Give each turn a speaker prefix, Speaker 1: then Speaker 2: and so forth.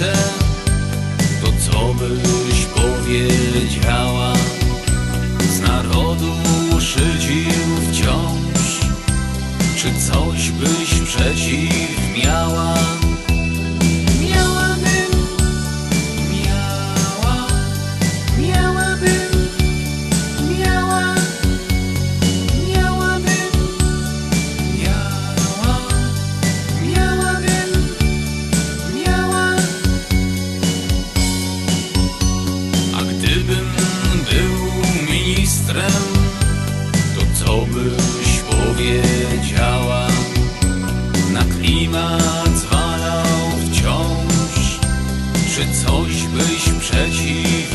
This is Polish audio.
Speaker 1: serce, to co byś powiedziała? Z narodu szydził wciąż, czy coś to co byś powiedziała? Na klimat zwalał wciąż, czy coś byś przeciw